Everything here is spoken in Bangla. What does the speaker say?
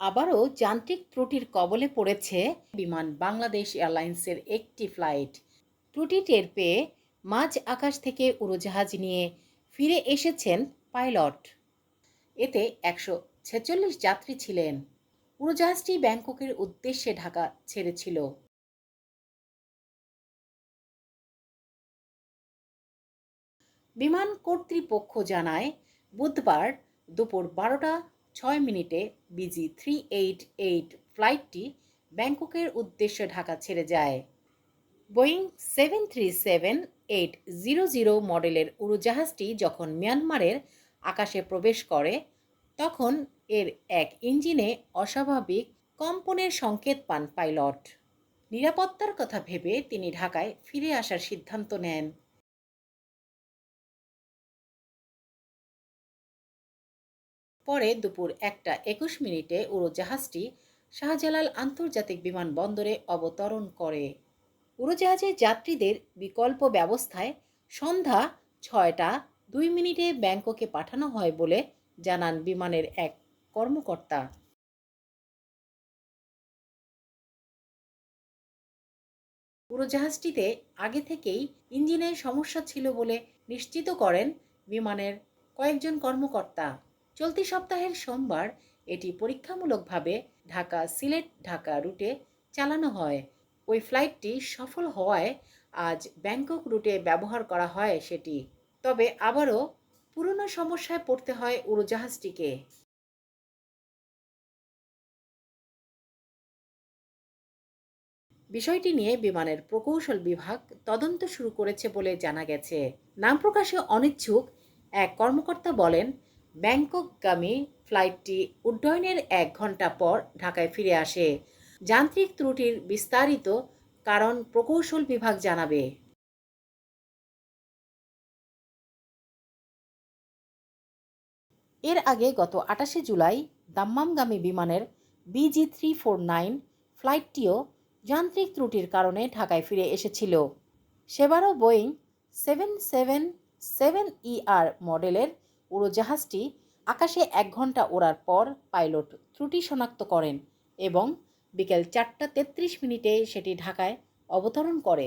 আবারও যান্ত্রিক ত্রুটির কবলে পড়েছে বিমান বাংলাদেশ এয়ারলাইন্সের একটি ফ্লাইট। ত্রুটি টের পেয়ে মাঝ আকাশ থেকে উড়োজাহাজ নিয়ে ফিরে এসেছেন পাইলট। এতে একশো ছেচল্লিশ যাত্রী ছিলেন। উড়োজাহাজটি ব্যাংককের উদ্দেশ্যে ঢাকা ছেড়েছিল। বিমান কর্তৃপক্ষ জানায়, বুধবার দুপুর বারোটা ছয় মিনিটে বিজি থ্রি এইট এইট ফ্লাইটটি ব্যাংককের উদ্দেশ্যে ঢাকা ছেড়ে যায়। Boeing seven three seven eight zero zero মডেলের উড়োজাহাজটি যখন মিয়ানমারের আকাশে প্রবেশ করে, তখন এর এক ইঞ্জিনে অস্বাভাবিক কম্পনের সংকেত পান পাইলট। নিরাপত্তার কথা ভেবে তিনি ঢাকায় ফিরে আসার সিদ্ধান্ত নেন। পরে দুপুর একটা একুশ মিনিটে উড়োজাহাজটি শাহজালাল আন্তর্জাতিক বিমানবন্দরে অবতরণ করে। উড়োজাহাজের যাত্রীদের বিকল্প ব্যবস্থায় সন্ধ্যা ছয়টা দুই মিনিটে ব্যাংককে পাঠানো হয় বলে জানান বিমানের এক কর্মকর্তা। উড়োজাহাজটিতে আগে থেকেই ইঞ্জিনের সমস্যা ছিল বলে নিশ্চিত করেন বিমানের কয়েকজন কর্মকর্তা। চলতি সপ্তাহের সোমবার এটি পরীক্ষামূলকভাবে ঢাকা সিলেট, ঢাকা রুটে চালানো হয়। ওই ফ্লাইটটি সফল হওয়ায় আজ ব্যাংকক রুটে ব্যবহার করা হয় সেটি। তবে আবারও পুরনো সমস্যায় পড়তে হয় উড়োজাহাজটিকে। বিষয়টি নিয়ে বিমানের প্রকৌশল বিভাগ তদন্ত শুরু করেছে বলে জানা গেছে। নাম প্রকাশে অনিচ্ছুক এক কর্মকর্তা বলেন ব্যাংককগামী ফ্লাইটটি উড্ডয়নের এক ঘণ্টা পর ঢাকায় ফিরে আসে। যান্ত্রিক ত্রুটির বিস্তারিত কারণ প্রকৌশল বিভাগ জানাবে। এর আগে গত আটাশে জুলাই দাম্মামগামী বিমানের বিজি থ্রি ফোর নাইন ফ্লাইটটিও যান্ত্রিক ত্রুটির কারণে ঢাকায় ফিরে এসেছিল। সেবারও Boeing seven seven seven ER মডেলের উড়োজাহাজটি আকাশে এক ঘণ্টা ওড়ার পর পাইলট ত্রুটি শনাক্ত করেন এবং বিকেল চারটা তেত্রিশ মিনিটে সেটি ঢাকায় অবতরণ করে।